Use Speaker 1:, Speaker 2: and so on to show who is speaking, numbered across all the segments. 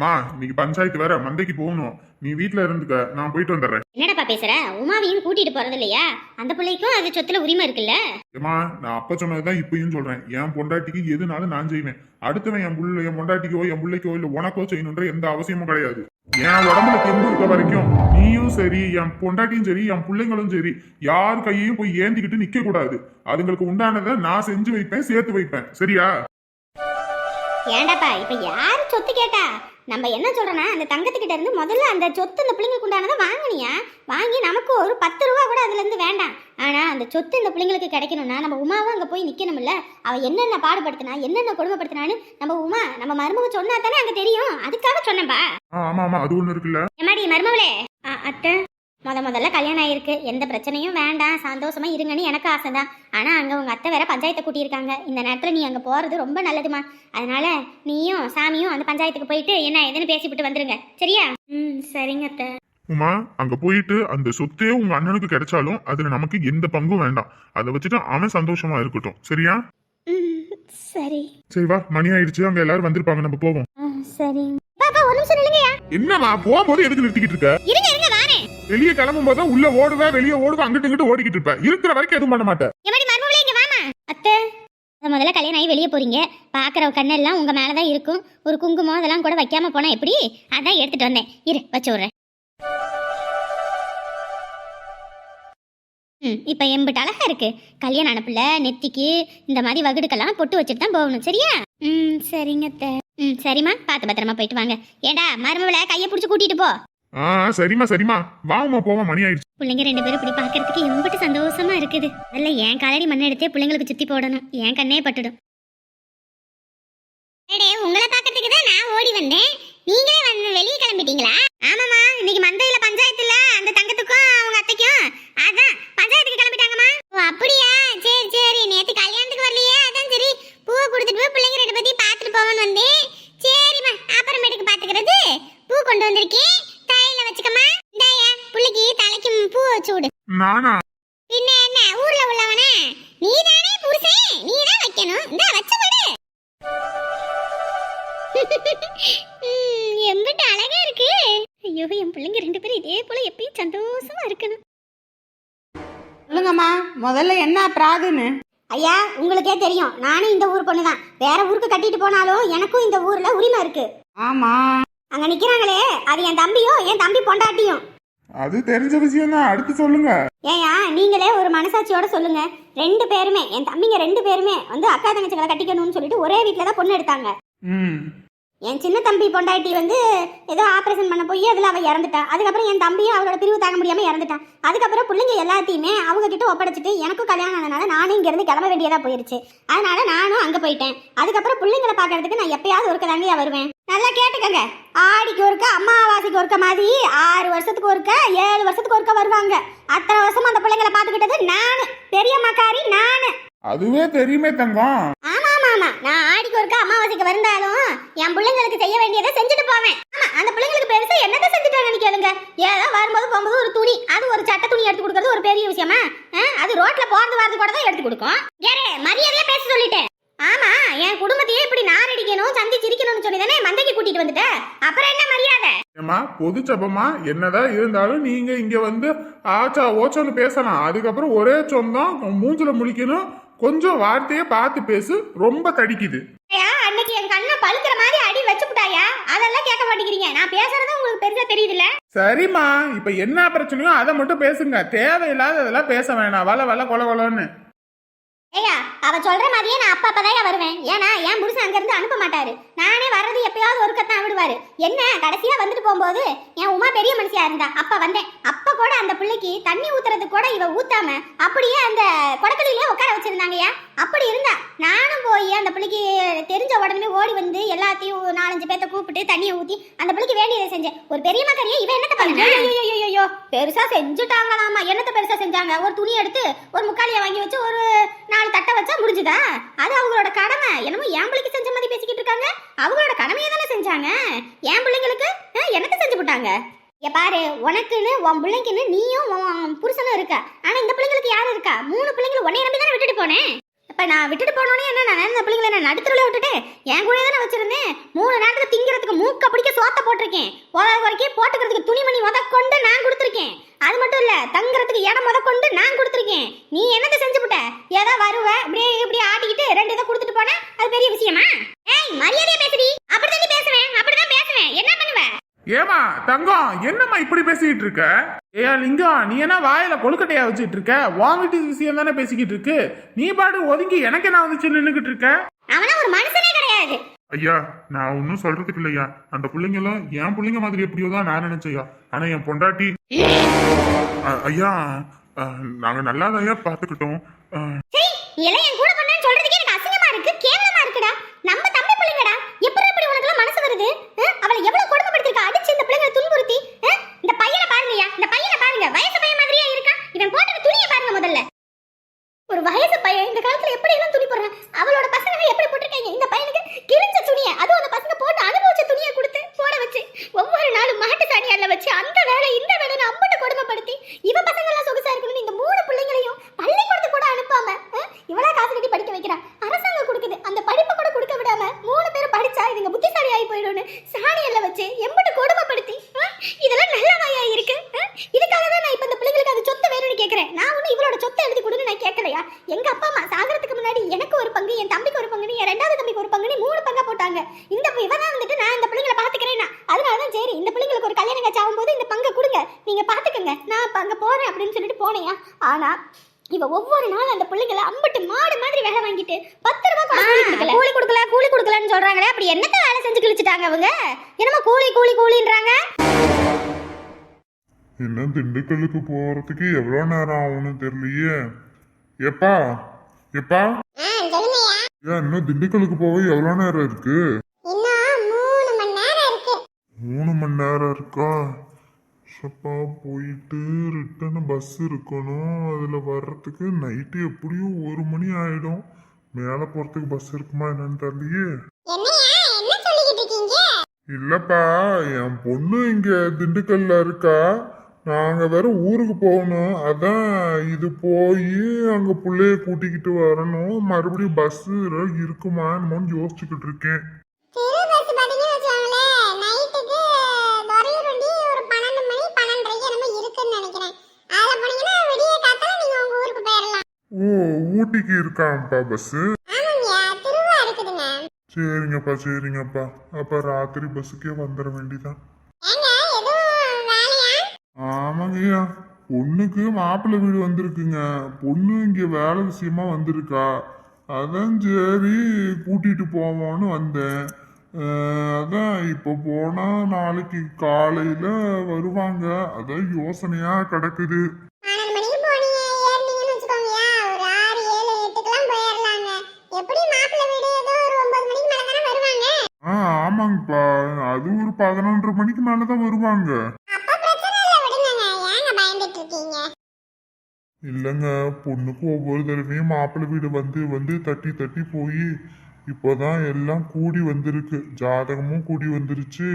Speaker 1: மா இன்னைக்கு பஞ்சாயத்து வேற மந்தைக்கு போகணும். நீ வீட்ல இருந்துக்க நான் போயிட்டு வந்துடுறேன்.
Speaker 2: என்னடா பேசுற? உமாவையும் கூட்டிட்டு போறது இல்லையா அந்த பிள்ளைக்கும் அது சொத்துல உரிமை இருக்குல்ல?
Speaker 1: ஏமா நான் அப்ப சொன்னதுதான் இப்பயும் சொல்றேன். என் பொண்டாட்டிக்கு எதுனாலும் நான் செய்வேன். அடுத்தவன் என் புள்ள என் பொண்டாட்டிக்கோ என் பிள்ளைக்கோ இல்ல உனக்கோ செய்யணுன்ற எந்த அவசியமும் கிடையாது. என் உடம்புல தெம்பு இருக்க வரைக்கும் நீயும் சரி என் பொண்டாட்டியும் சரி என் பிள்ளைங்களும் சரி யார் கையையும் போய் ஏந்திக்கிட்டு நிக்க கூடாது. அதுங்களுக்கு உண்டானதை நான் செஞ்சு வைப்பேன் சேர்த்து வைப்பேன். சரியா?
Speaker 2: ஏண்டாப்பா இப்ப யாரு சொத்து கேட்டா? நம்ம என்ன சொல்றோம்னா அந்த தங்கத்துக்கிட்ட இருந்து முதல்ல அந்த சொத்து அந்த பிள்ளைங்களுக்கு உண்டானதை வாங்கினியா? வாங்கி நமக்கு ஒரு பத்து ரூபா கூட அதுல இருந்து வேண்டாம். ஆனா அந்த சொத்து இந்த பிள்ளைங்களுக்கு கிடைக்கணும்னா நம்ம உமாவும் அங்க போய் நிக்கணும்ல? அவ என்னென்ன பாடுபடுத்தினா என்னென்ன கொடுமைப்படுத்தினான்னு நம்ம உமா நம்ம மருமக சொன்னா தானே அங்க தெரியும். அதுக்காக சொன்னேன்பா.
Speaker 1: ஆ, ஆமா ஆமா அது ஒண்ணு இருக்குல்ல.
Speaker 2: எம்மாடி மருமவளே அத்தை. முத முதல்ல கல்யாணம் ஆயிருக்கு. எந்த பிரச்சனையும் வேண்டாம். சந்தோஷமா இருங்கன்னு எனக்கு ஆசைதான். ஆனா அங்க உங்க அத்தை வேற பஞ்சாயத்தை கூட்டியிருக்காங்க. இந்த நேரத்துல நீ அங்க போறது ரொம்ப நல்லதுமா. அதனால நீயும் சாமியும் அந்த பஞ்சாயத்துக்கு போயிட்டு என்ன ஏதுன்னு பேசிவிட்டு வந்துருங்க. சரியா? ம் சரிங்க அத்தை.
Speaker 1: உமா அங்க போயிட்டு அந்த சொத்தே உங்க அண்ணனுக்கு கிடைச்சாலும் அதுல நமக்கு எந்த பங்கும் வேண்டாம். அதை வச்சுட்டு அவன் சந்தோஷமா இருக்கட்டும். சரியா?
Speaker 2: சரி.
Speaker 1: சரி வா மணி ஆயிடுச்சு. அங்க எல்லாரும் வந்திருப்பாங்க. நம்ம போவோம்.
Speaker 2: சரி பாப்பா ஒரு நிமிஷம் நில்லுங்கயா
Speaker 1: என்னம்மா போகும்போது எதுக்கு நிறுத்திக்கிட்டு இருக்க?
Speaker 2: இருங்க.
Speaker 1: வெளியே கிளம்பும் போது உள்ள ஓடுவேன் வெளியே ஓடுவேன் அங்கிட்டு இங்கிட்டு ஓடிக்கிட்டு இருப்பேன் இருக்கிற வரைக்கும் எதுவும் பண்ண மாட்டேன்
Speaker 2: அத்தை முதல்ல கல்யாணம் ஆகி வெளியே போறீங்க. பாக்குற கண்ணெல்லாம் உங்க மேலதான் இருக்கும். ஒரு குங்குமம் அதெல்லாம் கூட வைக்காம போனா எப்படி? அதான் எடுத்துட்டு வந்தேன். இரு வச்சு விடுறேன். ம் இப்போ எம்பிட்டு அழகா இருக்கு. கல்யாணம் அனுப்புல நெத்திக்கு இந்த மாதிரி வகுடுக்கெல்லாம் பொட்டு வச்சுட்டு தான் போகணும் சரியா? ம் சரிங்க அத்தை. ம் சரிம்மா. பார்த்து பத்திரமா போயிட்டு வாங்க. ஏண்டா மருமவளை கையை பிடிச்சி கூட்டிட்டு போ.
Speaker 1: ஆ சரிம்மா சரிம்மா. வாமா போவோம். மணி ஆயிடுச்சு.
Speaker 2: பிள்ளைங்க ரெண்டு பேரும் இப்படி பார்க்கறதுக்கு எம்பிட்டு சந்தோஷமா இருக்குது. அதில் என் காலடி மண் எடுத்தே பிள்ளைங்களுக்கு சுத்தி போடணும். என் கண்ணே பட்டுடும். உங்களை பார்க்கறதுக்கு தான் நான் ஓடி வந்தேன். நீங்களே வந்து வெளியே கிளம்பிட்டீங்களா? ஆமாமா இன்னைக்கு மந்தையில பஞ்சாயத்துல அந்த தங்கத்துக்கும் அவங்க அத்தைக்கும். அதான்.
Speaker 3: முதல்ல என்ன பிராதுன்னு
Speaker 2: ஐயா உங்களுக்கே தெரியும். நானும் இந்த ஊர் பொண்ணு தான் வேற ஊருக்கு கட்டிட்டு போனாலும் எனக்கும் இந்த ஊர்ல உரிமை இருக்கு.
Speaker 3: ஆமா.
Speaker 2: அங்க நிக்கிறாங்களே அது என் தம்பியும் என் தம்பி பொண்டாட்டியும்.
Speaker 1: அது தெரிஞ்ச விஷயம் தான் அடுத்து சொல்லுங்க.
Speaker 2: ஏயா நீங்களே ஒரு மனசாட்சியோட சொல்லுங்க. ரெண்டு பேருமே என் தம்பிங்க ரெண்டு பேருமே வந்து அக்கா தங்கச்சிகளை கட்டிக்கணும்னு சொல்லிட்டு ஒரே வீட்டில் தான் பொண்ணு எடுத்தாங்க.
Speaker 3: ம்.
Speaker 2: என் சின்ன தம்பி பொண்டாட்டி வந்து ஏதோ ஆப்ரேஷன் பண்ண போய் அதில் அவள் இறந்துட்டா. அதுக்கப்புறம் என் தம்பியும் அவளோட பிரிவு தாங்க முடியாமல் இறந்துட்டான் அதுக்கப்புறம் பிள்ளைங்க எல்லாத்தையுமே அவங்க கிட்ட ஒப்படைச்சிட்டு எனக்கும் கல்யாணம் ஆனதுனால நானும் இங்கேருந்து கிளம்ப வேண்டியதாக போயிருச்சு. அதனால நானும் அங்கே போயிட்டேன். அதுக்கப்புறம் பிள்ளைங்களை பார்க்கறதுக்கு நான் எப்பயாவது ஒருக்க தாங்க வருவேன். நல்லா கேட்டுக்கங்க. ஆடிக்கு ஒருக்க அம்மாவாசைக்கு ஒருக்க மாதிரி ஆறு வருஷத்துக்கு ஒருக்க ஏழு வருஷத்துக்கு ஒருக்க வருவாங்க. அத்தனை வருஷமும் அந்த பிள்ளைங்களை பார்த்துக்கிட்டது நானு. பெரியம்மாக்காரி நானு.
Speaker 1: அதுவே தெரியுமே தங்கம்.
Speaker 2: ஆமா ஆமா ஆமா நான் ஆடிக்கு ஒருக்கா அமாவாசைக்கு வந்தாலும் என் பிள்ளைங்களுக்கு செய்ய வேண்டியதை செஞ்சுட்டு போவேன். ஆமா அந்த பிள்ளைங்களுக்கு பெருசா என்னத்தை செஞ்சுட்டாங்கன்னு கேளுங்க. ஏதோ வரும்போது போகும்போது ஒரு துணி அது ஒரு சட்டை துணி எடுத்து கொடுக்கறது ஒரு பெரிய விஷயமா? அது ரோட்ல போறது வரது கூட தான் எடுத்து கொடுக்கும். யாரே மரியாதையா பேச சொல்லிட்டேன் ஆமா என் குடும்பத்தையே இப்படி நான் அடிக்கணும் சந்தி சிரிக்கணும்னு சொல்லி தானே மந்தைக்கு கூட்டிட்டு வந்துட்டேன் அப்புறம் என்ன மரியாதை?
Speaker 1: ஏமா பொது சபமா? என்னதான் இருந்தாலும் நீங்க இங்க வந்து ஆச்சா ஓச்சோன்னு பேசலாம். அதுக்கப்புறம் ஒரே சொந்தம் மூஞ்சில முழிக்கணும் கொஞ்சம் வார்த்தையை பார்த்து பேசு ரொம்ப தடிக்குது
Speaker 2: அன்னைக்கு என் கண்ணை பழுக்கிற மாதிரி அடி வச்சுப்புட்டாயா? அதெல்லாம் கேட்க மாட்டேங்கிறீங்க. நான் பேசுறது உங்களுக்கு பெருசா தெரியுதுல்ல?
Speaker 1: சரிம்மா இப்ப என்ன பிரச்சனையோ அதை மட்டும் பேசுங்க. தேவையில்லாததெல்லாம் பேச வேணாம். வள வள கொல கொலன்னு
Speaker 2: ஏயா அவ சொல்ற மாதிரியே நான் அப்ப அப்பதான் வருவேன். ஏன்னா என் புருஷன் அங்க இருந்து அனுப்ப மாட்டாரு. நானே எப்பயாவது ஒரு கத்தான் விடுவாரு. என்ன கடைசியா வந்துட்டு போகும்போது என் உமா பெரிய மனுஷியா இருந்தா அப்ப வந்தேன். அப்ப கூட அந்த பிள்ளைக்கு தண்ணி ஊத்துறதுக்கு கூட இவ ஊத்தாம அப்படியே அந்த குடக்கலிலே உட்கார வச்சிருந்தாங்கய்யா. அப்படி இருந்தா நானும் போய் அந்த பிள்ளைக்கு தெரிஞ்ச உடனே ஓடி வந்து எல்லாத்தையும் நாலஞ்சு பேத்த கூப்பிட்டு தண்ணியை ஊத்தி அந்த பிள்ளைக்கு வேண்டியதை செஞ்சேன். ஒரு பெரிய மக்கரையே இவ என்னத்த பண்ண? ஐயோ பெருசா செஞ்சுட்டாங்களாமா. என்னத்த பெருசா செஞ்சாங்க? ஒரு துணி எடுத்து ஒரு முக்காலியை வாங்கி வச்சு ஒரு நாலு தட்டை வச்சா முடிஞ்சுதா? அது அவங்களோட கடமை. என்னமோ என் பிள்ளைக்கு செஞ்ச மாதிரி பேசிக்கிட்டு இருக்காங்க? அவங்களோட கடமையை தானே செஞ்சாங்க என் பிள்ளைங்களுக்கு? ஆ, செஞ்சு போட்டாங்க? ஏ பாரு உனக்குன்னு உன் பிள்ளைக்குன்னு நீயும் உன் புருஷனும் இருக்க. ஆனா இந்த பிள்ளைங்களுக்கு யாரும் இருக்கா? மூணு பிள்ளைங்களை உன்னைய நம்பி தானே விட்டுட்டு போனேன் இப்போ நான் விட்டுட்டு போனோனே என்ன நான் இந்த பிள்ளைங்களை நான் நடுத்தருல விட்டுட்டு என் கூட தானே வச்சிருந்தேன்? மூணு நேரத்துக்கு திங்கிறதுக்கு மூக்க பிடிக்க சோத்த போட்டிருக்கேன். போதாத வரைக்கும் போட்டுக்கிறதுக்கு துணிமணி முத கொண்டு நான் கொடுத்துருக்கேன். அது மட்டும் இல்ல தங்குறதுக்கு இடம் முத கொண்டு நான் கொடுத்துருக்கேன். நீ என்னத்தை செஞ்சு விட்ட ஏதோ வருவ இப்படியே இப்படியே ஆட்டிக்கிட்டு ரெண்டு இதை கொடுத்துட்டு போனேன் அது பெரிய விஷயமா? ஏய் மரியாதையா பேசுடி. அப்படிதான் பேசுவேன் என்ன பண்ணுவ?
Speaker 4: ஏமா தங்கம் என்னம்மா இப்படி பேசிக்கிட்டு இருக்க? ஏயா லிங்கம் நீ என்ன வாயில கொழுக்கட்டையா வச்சுட்டு இருக்க? உன் வீட்டு விஷயம் தானே பேசிக்கிட்டு இருக்கு. நீ பாட்டு ஒதுங்கி எனக்கு என்ன வந்துச்சு நின்னுகிட்டு இருக்க?
Speaker 2: அவனா ஒரு மனுஷனே கிடையாது.
Speaker 5: ஐயா நான் ஒன்றும் சொல்றதுக்கு இல்லையா? அந்த பிள்ளைங்க எல்லாம் என் பிள்ளைங்க மாதிரி எப்படியோ தான் நான் நினைச்சையா? ஆனா என் பொண்டாட்டி ஐயா நாங்க நல்லா ஐயா பாத்துக்கிட்டோம்
Speaker 2: எல்லாம் என் கூட பண்ணேன்னு சொல்றதுக்கே எனக்கு அசிங்கமா இருக்கு. கேவலமா இருக்குடா. நம்ம தம்பி பிள்ளைங்கடா. எப்படி எப்படி உனக்கு மனசு வருது? அவளை எவ்வளவு கொடுமைப்படுத்திருக்க அடிச்சு இந்த பிள்ளைங்களை துன்புறுத்தி அஹ்? இந்த பையனை பாருங்கய்யா இந்த பையனை பாருங்க வயசு பையன் மாதிரியே இருக்கான் இவன் போட்ட துணியை பாருங்க முதல்ல ஒரு வயசு பையன் இந்த காலத்துல எப்படி எல்லாம் துணி போடுறான் அவளோட பசங்க எப்படி போட்டிருக்காங்க இந்த பையனுக்கு கிழிஞ்ச துணியை அதுவும் அந்த பசங்க போட்டு அனுபவிச்ச துணியை கொடுத்து போட வச்சு ஒவ்வொரு நாளும் மாட்டு சாணியால வச்சு அந்த வேலை இந்த வேலைன்னு அம்பட்டு கொடுமைப்படுத்தி இவ பசங்க எல்லாம் சொகுசா இருக்கணும்னு இந்த மூணு பிள்ளைங்களையும் பள்ளிக்கூடத்துக்கு கூட அனுப்பாம அஹ், இவளா காசு கட்டி படிக்க வைக்கிறா அரசாங்கம் கொடுக்குது அந்த படிப்பை கூட கொடுக்க விடாம மூணு பேரும் படிச்சா இதுங்க புத்திசாலி ஆகி போயிடும்னு சாணியல்ல வச்சு எம்பட்டு கொடுமைப்படுத்தி அஹ், இதெல்லாம் நல்லவாயா இருக்கு அஹ், இதுக்காக தான் நான் இப்ப இந்த பிள்ளைங்களுக்கு அது சொத்து வேணும்னு கேக்குறேன் நான் ஒன்னும் இவளோட சொத்தை எழுதி கொடுன்னு நான் கேட்கலையா எங்க அப்பா அம்மா சாகறதுக்கு முன்னாடி எனக்கு ஒரு பங்கு என் தம்பிக்கு ஒரு பங்குன்னு என் ரெண்டாவது தம்பிக்கு ஒரு பங்குன்னு மூணு பங்கா போட்டாங்க இந்த இவ தான் வந்துட்டு நான் இந்த பிள்ளைங்களை பாத்துக்கிறேன்னா அதனால தான் சரி இந்த பிள்ளைங்களுக்கு ஒரு கல்யாணம் காட்சி ஆகும்போது இந்த பங்கை கொடுங்க நீங்க பாத்துக்கங்க நான் இப்ப அங்க போறேன் அப்படின்னு சொல்லிட்டு போனேயா ஆனா ஒவ்வொரு நாள் அந்த பிள்ளைங்களை அம்பட்டு மாடு மாதிரி வேலை வாங்கிட்டு பத்து ரூபாய் கூட கூலி கொடுக்கல. கூலி கொடுக்கல கூலி கொடுக்கலன்னு சொல்றாங்களே அப்படி என்னத்த வேலை செஞ்சு கிழிச்சிட்டாங்க அவங்க? என்னமோ கூலி கூலி கூலின்றாங்க?
Speaker 5: இன்னும் திண்டுக்கல்லுக்கு போறதுக்கு எவ்வளோ நேரம் ஆகும்னு தெரியலையே. எப்பா எப்பா? ஏன் இன்னும் திண்டுக்கல்லுக்கு போக எவ்வளோ நேரம் இருக்கு.
Speaker 2: மூணு மணி நேரம் இருக்கு?
Speaker 5: சப்பா போயிட்டு ரிட்டர்ன் பஸ் இருக்கணும். அதில் வர்றதுக்கு நைட்டு எப்படியும் ஒரு மணி ஆயிடும். மேலே போகிறதுக்கு பஸ் இருக்குமா என்னன்னு தெரியலையே. இல்லப்பா என் பொண்ணு இங்க திண்டுக்கல்ல இருக்கா. நாங்க வேற ஊருக்கு போகணும். அதான் இது போய் அங்க புள்ளைய கூட்டிக்கிட்டு வரணும். மறுபடியும் பஸ் இருக்குமா என்னமோன்னு யோசிச்சுக்கிட்டு இருக்கேன்
Speaker 2: திரு பஸ் பாத்தீங்கன்னு வச்சுக்கோங்களேன் நைட்டுக்கு துறையூருண்டி ஒரு பன்னெண்டு மணி பன்னெண்டரைக்கு என்னமோ இருக்குன்னு நினைக்கிறேன் அதில் போனீங்கன்னா விடிய காத்தால நீங்க உங்க ஊருக்கு போயிடலாம்
Speaker 5: ஓ ஊட்டிக்கு இருக்காம்ப்பா பஸ்
Speaker 2: ஆமாங்கய்யா திருவா இருக்குதுங்க.
Speaker 5: சரிங்கப்பா சரிங்கப்பா. அப்ப ராத்திரி பஸ்ஸுக்கே வந்துட வேண்டிதான். ஆமாங்கய்யா பொண்ணுக்கு மாப்பிள்ளை வீடு வந்திருக்குங்க. பொண்ணு இங்க வேலை விஷயமா வந்திருக்கா. அதான் சரி கூட்டிட்டு போவோன்னு வந்தேன். அதான் இப்போ போனா நாளைக்கு காலையில வருவாங்க. அதான் யோசனையா கிடக்குது
Speaker 2: பன்னெண்டு மணிக்கு போனீங்க ஏறினீங்கன்னு வச்சுக்கோங்கய்யா ஒரு ஆறு ஏழு எட்டுக்கெல்லாம் போயிடலாங்க எப்படி மாப்பிள்ளை வீடு ஏதோ ஒரு ஒன்பது மணிக்கு மேலே தானே வருவாங்க
Speaker 5: ஆ ஆமாங்கப்பா அது ஒரு பதினொன்றரை மணிக்கு மேலதான் வருவாங்க. இல்லைங்க பொண்ணுக்கு ஒவ்வொரு தடவையும் மாப்பிள்ளை வீடு வந்து வந்து தட்டி தட்டி போய் இப்போதான் எல்லாம் கூடி வந்திருக்கு. ஜாதகமும் கூடி வந்துருச்சு.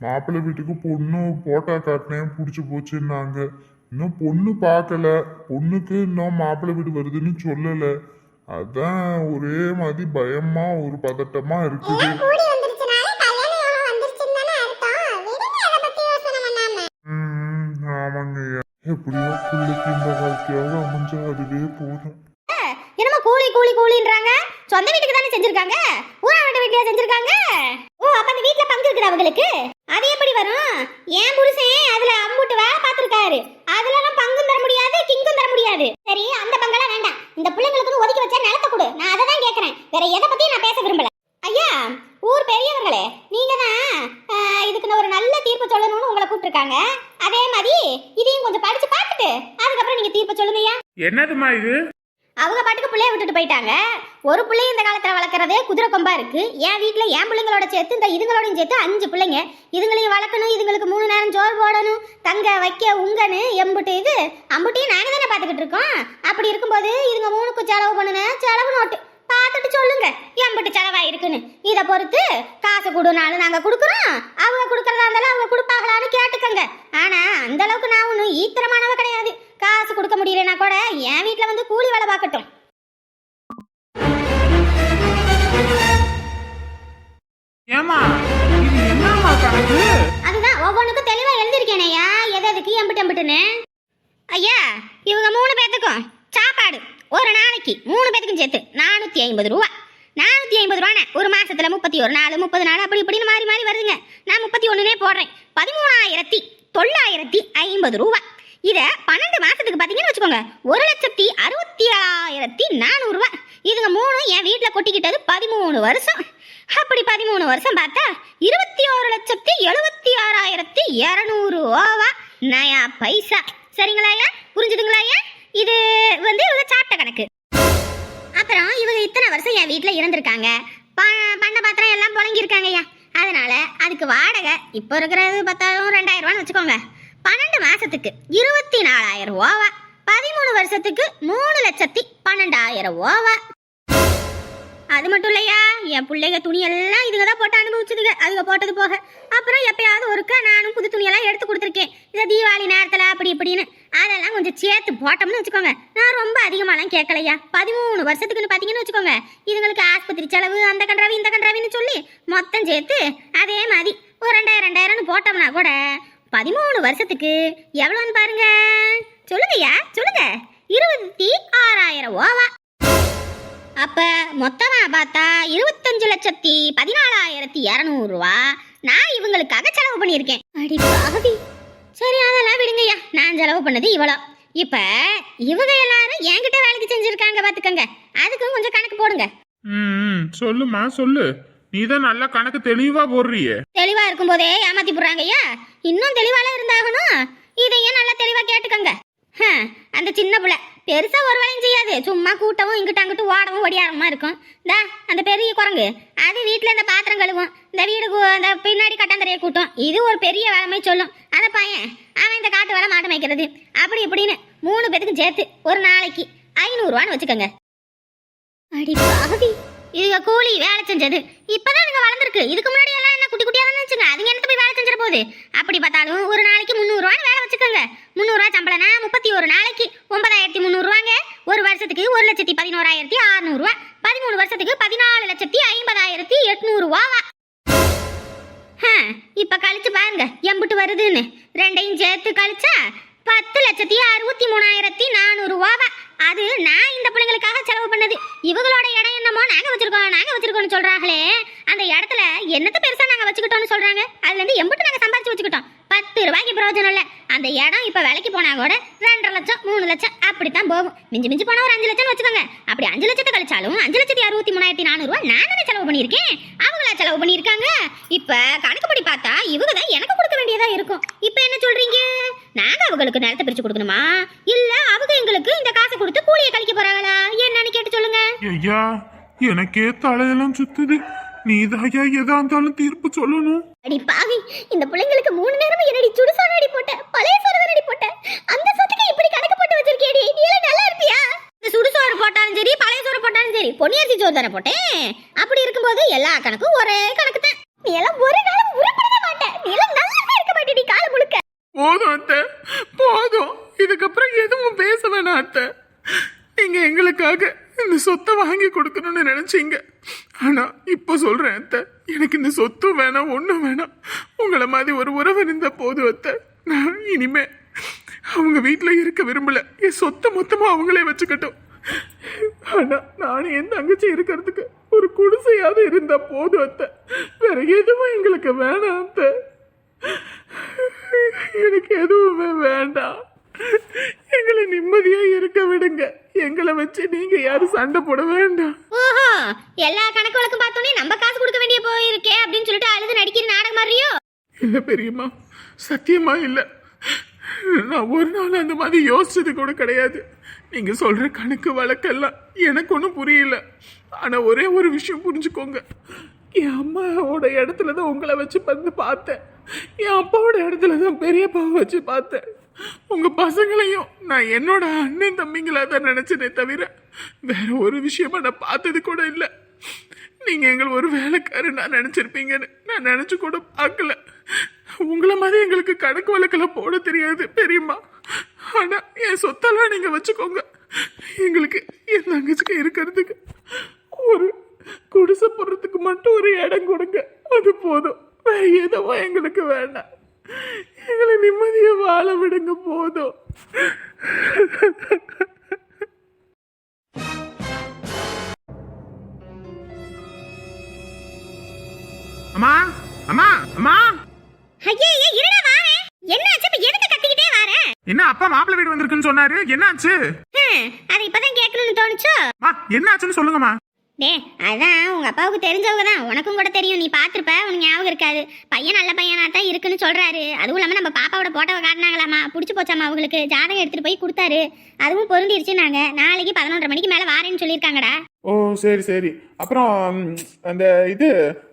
Speaker 5: மாப்பிள்ளை வீட்டுக்கு பொண்ணு போட்டா காட்டினேன் பிடிச்சி போச்சுன்னாங்க. இன்னும் பொண்ணு பார்க்கல. பொண்ணுக்கு இன்னும் மாப்பிள்ளை வீடு வருதுன்னு சொல்லலை. அதான் ஒரே மாதிரி பயமா ஒரு பதட்டமா இருக்குது
Speaker 2: கூடி வந்துருச்சுனாலே கல்யாணம் யோகம் வந்துருச்சுன்னு தானே அர்த்தம் விடுங்க அதை பத்தி யோசனை பண்ணாம
Speaker 5: ம் ஆமாங்கய்யா எப்படியோ பிள்ளைக்கு இந்த வாழ்க்கையாக அமைஞ்சா அதுவே போதும்.
Speaker 2: என்னமா கூலி கூலி கூலின்றாங்க? சொந்த வீட்டுக்கு தானே செஞ்சிருக்காங்க? ஊரா வீட்டு வீட்லயா செஞ்சிருக்காங்க? ஓ அப்ப அந்த வீட்ல பங்கு இருக்குது அவங்களுக்கு அது எப்படி வரும் ஏன் புருஷன் அதுல அம்புட்டு வேலை பார்த்திருக்காரு அதுலலாம் பங்கும் தர முடியாது கிங்கும் தர முடியாது சரி அந்த பங்கெல்லாம் வேண்டாம் இந்த பிள்ளைங்களுக்கு ஒதுக்கி வச்ச நிலத்தை கொடு நான் அதை தான் கேட்கறேன் வேற எதை பத்தியும் நான் பேச விரும்பல ஐயா ஊர் பெரியவங்களே நீங்க தான் இதுக்கு நான் ஒரு நல்ல தீர்ப்பு சொல்லணும்னு உங்களை கூப்பிட்டுருக்காங்க அதே மாதிரி இதையும் கொஞ்சம் படிச்சு பார்த்துட்டு அதுக்கப்புறம் நீங்க தீர்ப்பு சொல்லுங்கய்யா
Speaker 4: என்னதுமா இது?
Speaker 2: அவங்க பாட்டுக்கு பிள்ளைய விட்டுட்டு போயிட்டாங்க. ஒரு பிள்ளைய இந்த காலத்துல வளர்க்குறதே குதிரை கொம்பா இருக்கு. என் வீட்டில் என் பிள்ளைங்களோட சேர்த்து இந்த இதுங்களோடையும் சேர்த்து அஞ்சு பிள்ளைங்க. இதுங்களையும் வளர்க்கணும் இதுங்களுக்கு மூணு நேரம் சோறு போடணும். தங்க வைக்க உங்கன்னு எம்புட்டு இது. அம்புட்டையும் நாங்க தானே பார்த்துக்கிட்டு இருக்கோம். அப்படி இருக்கும்போது இதுங்க மூணுக்கு செலவு பண்ணுன செலவு நோட்டு. பார்த்துட்டு சொல்லுங்க எம்புட்டு செலவா இருக்குன்னு. இதை பொறுத்து காசு கொடுனாலும் நாங்க கொடுக்குறோம். அவங்க கொடுக்கறதா இருந்தாலும் அவங்க கொடுப்பாங்களான்னு கேட்டுக்கங்க. ஆனா அந்த அளவுக்கு நான் ஒன்றும் ஈத்திரமானவ கிடையாது. காசு கொடுக்க முடியலனா கூட என் வீட்டில் வந்து கூலி வேலை பார்க்கட்டும்.
Speaker 4: ஏமா இது என்னமா கணக்கு? அதுதான் ஒவ்வொன்றுக்கும் தெளிவாக எழுந்திருக்கேனையா எது எதுக்கு எம்பிட்டு எம்பிட்டுன்னு?
Speaker 2: ஐயா இவங்க மூணு பேர்த்துக்கும் சாப்பாடு. ஒரு நாளைக்கு மூணு பேத்துக்கும் சேர்த்து நானூற்றி ஐம்பது ரூபா. நானூற்றி ஐம்பது ரூபாண்ணே ஒரு மாதத்தில் முப்பத்தி ஒரு நாள் முப்பது நாள் அப்படி இப்படின்னு மாறி மாறி வருதுங்க. நான் முப்பத்தி ஒன்றுனே போடுறேன். பதிமூணாயிரத்தி தொள்ளாயிரத்தி ஐம்பது ரூபா. இதை பன்னெண்டு மாசத்துக்கு பார்த்தீங்கன்னு வச்சுக்கோங்க. ஒரு லட்சத்தி அறுபத்தி ஆயிரத்தி நானூறுரூவா இதுங்க மூணு என் வீட்டில் கொட்டிக்கிட்டது பதிமூணு வருஷம். அப்படி பதிமூணு வருஷம் பார்த்தா இருபத்தி ஒரு லட்சத்தி எழுபத்தி ஆறாயிரத்தி இரநூறு ஓவா நயா பைசா. சரிங்களா ஐயா? புரிஞ்சுதுங்களா ஐயா? இது வந்து இவங்க சாப்பிட்ட கணக்கு. அப்புறம் இவங்க இத்தனை வருஷம் என் வீட்டில் இருந்திருக்காங்க. ப- பண்ண பாத்திரம் எல்லாம் புழங்கியிருக்காங்க ஐயா. அதனால அதுக்கு வாடகை இப்போ இருக்கிறது பத்தாயிரம் ரெண்டாயிரம் ரூபான்னு வச்சுக்கோங்க. பன்னெண்டு மாசத்துக்கு இருபத்தி நாலாயிரம் ஓவா பதிமூணு வருஷத்துக்கு மூணு லட்சத்தி பன்னெண்டாயிரம் ஓவா அது மட்டும் இல்லையா? என் பிள்ளைங்க துணியெல்லாம் இதுங்க தான் போட்டு அனுபவிச்சதுங்க. அதுங்க போட்டது போக. அப்புறம் எப்பயாவது ஒருக்கா நானும் புது துணியெல்லாம் எடுத்து கொடுத்துருக்கேன். இந்த தீபாவளி நேரத்தில் அப்படி இப்படின்னு. அதெல்லாம் கொஞ்சம் சேர்த்து போட்டோம்னு வச்சுக்கோங்க. நான் ரொம்ப அதிகமாலாம் கேட்கலையா? பதிமூணு வருஷத்துக்குன்னு பார்த்தீங்கன்னு வச்சுக்கோங்க. இதுங்களுக்கு ஆஸ்பத்திரி செலவு அந்த கன்றாவி இந்த கன்றாவின்னு சொல்லி மொத்தம் சேர்த்து அதே மாதிரி ஒரு ரெண்டாயிரம் ரெண்டாயிரம்னு போட்டோம்னா கூட பதிமூணு வருஷத்துக்கு எவ்வளோன்னு பாருங்க. சொல்லுங்கய்யா சொல்லுங்க. இருபத்தி ஆறாயிரம் ஓவா. அப்ப மொத்தமா பார்த்தா இருபத்தஞ்சு லட்சத்தி பதினாலாயிரத்தி இரநூறுவா. நான் இவங்களுக்காக செலவு பண்ணியிருக்கேன். அடி பாவி. சரி அதெல்லாம் விடுங்கய்யா. நான் செலவு பண்ணது இவ்வளோ. இப்ப இவங்க எல்லாரும் என்கிட்ட வேலைக்கு செஞ்சிருக்காங்க பார்த்துக்கோங்க அதுக்கும் கொஞ்சம் கணக்கு போடுங்க.
Speaker 4: ம், சொல்லுமா சொல்லு. நீ தான் கணக்கு தெளிவா போடுறியே.
Speaker 2: தெளிவா இருக்கும்போதே ஏமாத்தி போடுறாங்கய்யா இன்னும் தெளிவால இருந்தாகணும்? இதையும் நல்லா தெளிவா கேட்டுக்கங்க. அந்த சின்ன புள்ள. பெருசா ஒரு வேலையும் செய்யாது. சும்மா கூட்டவும் இங்கிட்ட அங்கிட்டு ஓடவும் ஒடியாரமா இருக்கும். தா அந்த பெரிய குரங்கு. அது வீட்டுல இந்த பாத்திரம் கழுவும். இந்த வீடு அந்த இந்த பின்னாடி கட்டாந்தரையை கூட்டம். இது ஒரு பெரிய வேலைமை சொல்லும். அந்த பையன். அவன் இந்த காட்டு வேலை மாட்டம் வைக்கிறது அப்படி இப்படின்னு மூணு பேத்துக்கும் சேர்த்து ஒரு நாளைக்கு ஐநூறுரூவான்னு வச்சுக்கோங்க. அடி பாவி. இது கூலி வேலை செஞ்சது. இப்பதான் இதுங்க வளர்ந்துருக்கு. இதுக்கு முன்னாடி எல்லாம் என்ன குட்டி குட்டியா தான் வச்சுங்க அதுங்க என்ன போய் வேலை செஞ்சிட போகுது? அப்படி பார்த்தாலும் ஒரு நாளைக்கு முந்நூறுவான்னு வேலை வச்சுக்கோங்க. முந்நூறுவா சம்பளம்னா முப்பத்தி ஒரு நாளைக்கு ஒன்பதாயிரத்தி முந்நூறுவாங்க ஒரு வருஷத்துக்கு ஒரு லட்சத்தி பதினோராயிரத்தி அறுநூறுவா பதிமூணு வருஷத்துக்கு பதினாலு லட்சத்தி ஐம்பதாயிரத்தி எட்நூறுவாவா? ஹம், இப்ப கழிச்சு பாருங்க. எம்புட்டு வருதுன்னு. ரெண்டையும் சேர்த்து கழிச்சா பத்து லட்சத்தி அறுபத்தி மூணாயிரத்தி நானூறு ரூபாவா அது நான் இந்த பிள்ளைங்களுக்காக செலவு பண்ணது. இவங்களோட வச்சிருக்கோம் நாங்க வச்சிருக்கோம் நாங்க வச்சிருக்கோம்னு சொல்றாங்களே அந்த இடத்துல என்னத்த பெருசா நாங்க வச்சுக்கிட்டோம்னு சொல்றாங்க? அதுல இருந்து எம்பிட்டு நாங்க சம்பாதிச்சு வச்சுக்கிட்டோம். பத்து ரூபாய்க்கு பிரயோஜனம் இல்ல. அந்த இடம் இப்ப விலைக்கு போனா கூட ரெண்டரை லட்சம் மூணு லட்சம் அப்படித்தான் போகும். மிஞ்சி மிஞ்சி போனா ஒரு அஞ்சு லட்சம் வச்சுக்கோங்க. அப்படி அஞ்சு லட்சத்தை கழிச்சாலும் அஞ்சு லட்சத்தி அறுபத்தி மூணாயிரத்தி நானூறு ரூபாய் நான் தானே செலவு பண்ணியிருக்கேன்? அவங்களா செலவு பண்ணியிருக்காங்க? இப்ப கணக்குப்படி பார்த்தா இவங்க தான் எனக்கு கொடுக்க வேண்டியதா இருக்கும். இப்ப என்ன சொல்றீங்க? நாங்க அவங்களுக்கு நிலத்தை பிரிச்சு கொடுக்கணுமா? இல்ல அவங்க எங்களுக்கு இந்த காசை கொடுத்து கூலியை கழிக்க போறாங்களா? என்னன்னு கேட்டு சொல்லுங்க.
Speaker 4: எனக்கே தலையெல்லாம் சுத்துது. நீ எதா இருந்தாலும் தீர்ப்பு சொல்லணும்.
Speaker 2: அடி பாவி இந்த பிள்ளைங்களுக்கு மூணு நேரமும் என்னடி சுடுசான அடி போட்ட பழைய சோறு அடி போட்ட? அந்த சொத்துக்கு இப்படி கணக்கு போட்டு வச்சிருக்கேடி நீ எல்லாம் நல்லா இருப்பியா? இந்த சுடுசோறு போட்டாலும் சரி பழைய சோறு போட்டாலும் சரி பொன்னியரிசி சோறு தானே போட்டேன். அப்படி இருக்கும்போது எல்லா கணக்கும் ஒரே கணக்கு தான் நீ எல்லாம் ஒரு நாளும் உருப்படவே மாட்டேன் நீ எல்லாம் நல்லா இருக்க மாட்டேடி காலம் முழுக்க.
Speaker 4: போதும் அத்தை. போதும். இதுக்கப்புறம் எதுவும் பேச வேணாம் அத்தை. நீங்க எங்களுக்காக இந்த சொத்தை வாங்கி கொடுக்கணும்னு நினச்சிங்க. ஆனால் இப்போ சொல்கிறேன் அத்தை. எனக்கு இந்த சொத்து வேணாம் ஒன்றும் வேணாம். உங்களை மாதிரி ஒரு உறவு இருந்த போதும் அத்தை. நான் இனிமே அவங்க வீட்டில் இருக்க விரும்பலை. என் சொத்தை மொத்தமாக அவங்களே வச்சுக்கட்டும். ஆனால் நானும் என் தங்கச்சி இருக்கிறதுக்கு ஒரு குடிசையாவது இருந்தால் போதும் அத்தை. வேற எதுவும் எங்களுக்கு வேணாம் அத்தை. எனக்கு எதுவுமே வேண்டாம். எங்களை நிம்மதியா இருக்க விடுங்க. எங்களை வச்சு நீங்க யாரும் சண்டை போட வேண்டாம்.
Speaker 2: ஓஹோ எல்லா கணக்கு வழக்கும் பார்த்தோன்னே நம்ம காசு கொடுக்க வேண்டிய போயிருக்கே அப்படின்னு சொல்லிட்டு அழுது நடிக்கிற நாடகம் மாதிரியோ?
Speaker 4: இல்ல பெரியம்மா சத்தியமா இல்ல. நான் ஒரு நாள் அந்த மாதிரி யோசிச்சது கூட கிடையாது. நீங்க சொல்ற கணக்கு வழக்கெல்லாம் எனக்கு ஒன்றும் புரியல. ஆனா ஒரே ஒரு விஷயம் புரிஞ்சுக்கோங்க. என் அம்மாவோட இடத்துல தான் உங்களை வச்சு வந்து பார்த்தேன். என் அப்பாவோட இடத்துல தான் பெரியப்பாவை வச்சு பார்த்தேன். உங்க பசங்களையும் நான் என்னோட அண்ணன் தம்பிங்களா தான் நினைச்சனே தவிர வேற ஒரு விஷயமா நான் பார்த்தது கூட இல்லை. நீங்க எங்கள் ஒரு வேலைக்காரன் நான் நினைச்சிருப்பீங்கன்னு நான் நினைச்சு கூட பார்க்கல. உங்களை மாதிரி எங்களுக்கு கணக்கு வழக்கில் போட தெரியாது பெரியம்மா. ஆனா என் சொத்தெல்லாம் நீங்க வச்சுக்கோங்க. எங்களுக்கு என் தங்கச்சிக்கு இருக்கிறதுக்கு ஒரு குடிசை போடுறதுக்கு மட்டும் ஒரு இடம் கொடுங்க. அது போதும். வேற எதுவும் எங்களுக்கு வேண்டாம்.
Speaker 1: எங்களை நிம்மதியா வாழ விடுங்க போதும். அம்மா அம்மா அம்மா.
Speaker 2: ஐயே இருடா வாரேன் என்னாச்சு இப்ப எதுக்கு கத்திக்கிட்டே வார?
Speaker 1: என்ன அப்பா மாப்பிள்ளை வீடு வந்திருக்குன்னு சொன்னாரு? என்னாச்சு?
Speaker 2: அது இப்பதான் கேட்கணும்னு தோணுச்சோ?
Speaker 1: மா என்னாச்சுன்னு சொல்லுங்கம்மா.
Speaker 2: டே அதான் உங்கள் அப்பாவுக்கு தெரிஞ்சவங்க தான். உனக்கும் கூட தெரியும். நீ பார்த்துருப்ப உனக்கு ஞாபகம் இருக்காது. பையன் நல்ல பையனாக தான் இருக்குன்னு சொல்கிறாரு அதுவும் இல்லாமல் நம்ம பாப்பாவோட போட்டோவை காட்டினாங்களாமா? பிடிச்சி போச்சாமா அவங்களுக்கு? ஜாதகம் எடுத்துகிட்டு போய் கொடுத்தாரு. அதுவும் பொருந்திருச்சுனாங்க நாளைக்கு பதினொன்றரை மணிக்கு மேலே வாரேன்னு சொல்லியிருக்காங்கடா.
Speaker 1: ஓ சரி சரி. அப்புறம் அந்த இது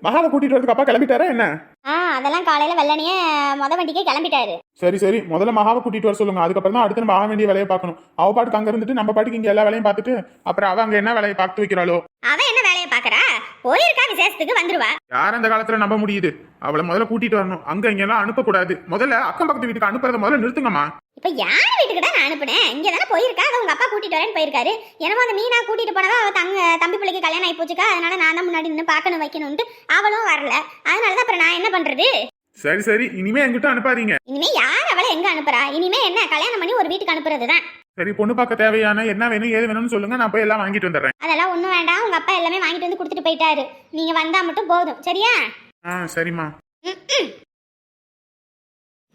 Speaker 1: மகாவை கூட்டிகிட்டு வரதுக்கு அப்பா கிளம்பிட்டாரா என்ன?
Speaker 2: ஆ அதெல்லாம் காலையில வெள்ளனையே மொத வண்டிக்கே கிளம்பிட்டாரு.
Speaker 1: சரி சரி. முதல்ல மகாவை கூட்டிட்டு வர சொல்லுங்க. அதுக்கப்புறம் தான் அடுத்து ஆக வேண்டிய வேலையை பார்க்கணும். அவ பாட்டுக்கு அங்க இருந்துட்டு நம்ம பாட்டுக்கு இங்க எல்லா வேலையும் பார்த்துட்டு அப்புறம் அவ அங்க என்ன வேலையை பார்த்து வைக்கிறாளோ?
Speaker 2: அவ என்ன வேலையை பாக்குறா போயிருக்கா விசேஷத்துக்கு வந்துருவா.
Speaker 1: யார் அந்த காலத்துல நம்ப முடியுது? அவளை முதல்ல கூட்டிட்டு வரணும். அங்க இங்க எல்லாம் அனுப்பக்கூடாது. முதல்ல அக்கம் பக்கத்து வீட்டுக்கு அனுப்புறத முதல்ல நிறுத்துங்கம்மா.
Speaker 2: இப்ப யார் வீட்டுக்கு தான் நான் அனுப்புனேன்? இங்க தானே போயிருக்கா? அதை உங்க அப்பா கூட்டிட்டு வரேன்னு போயிருக்காரு. என்னமோ அந்த மீனா கூட்டிட்டு போனவா அவ தங்க தம்பி பிள்ளைக்கு கல்யாணம் ஆகி போச்சுக்கா. அதனால நான் தான் முன்னாடி நின்று பார்க்கணும் வைக்கணும்ட்டு அவளும் வரல. அதனால தான் அப்புறம் நான் என்ன பண்றது?
Speaker 1: சரி சரி. இனிமே என்கிட்ட அனுப்பாதீங்க.
Speaker 2: இனிமே யார் அவளை எங்க அனுப்புறா? இனிமே என்ன? கல்யாணம் பண்ணி ஒரு வீட்டுக்கு அனுப்புறது தான்
Speaker 1: சரி பொண்ணு பார்க்க தேவையான என்ன வேணும் ஏது வேணும்னு சொல்லுங்க. நான் போய் எல்லாம் வாங்கிட்டு வந்துடுறேன்.
Speaker 2: அதெல்லாம் ஒண்ணும் வேண்டாம். உங்க அப்பா எல்லாமே வாங்கிட்டு வந்து கொடுத்துட்டு போயிட்டாரு. நீங்க வந்தா மட்டும் போதும். சரியா?
Speaker 1: ஆ சரிம்மா.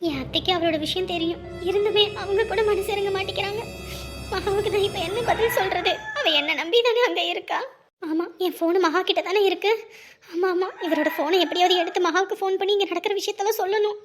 Speaker 2: என் அத்தைக்கு அவரோட விஷயம் தெரியும். இருந்துமே அவங்க கூட மனசு இறங்க மாட்டேங்கிறாங்க. மகாவுக்கு நான் இப்ப என்ன பதில் சொல்றது? அவ என்ன நம்பி தானே அங்க இருக்கா? ஆமாம் என் ஃபோனு மகா கிட்ட தானே இருக்கு. ஆமாம் ஆமாம் இவரோட ஃபோனை எப்படியாவது எடுத்து மகாவுக்கு ஃபோன் பண்ணி இங்கே நடக்கிற விஷயத்தெல்லாம் சொல்லணும்.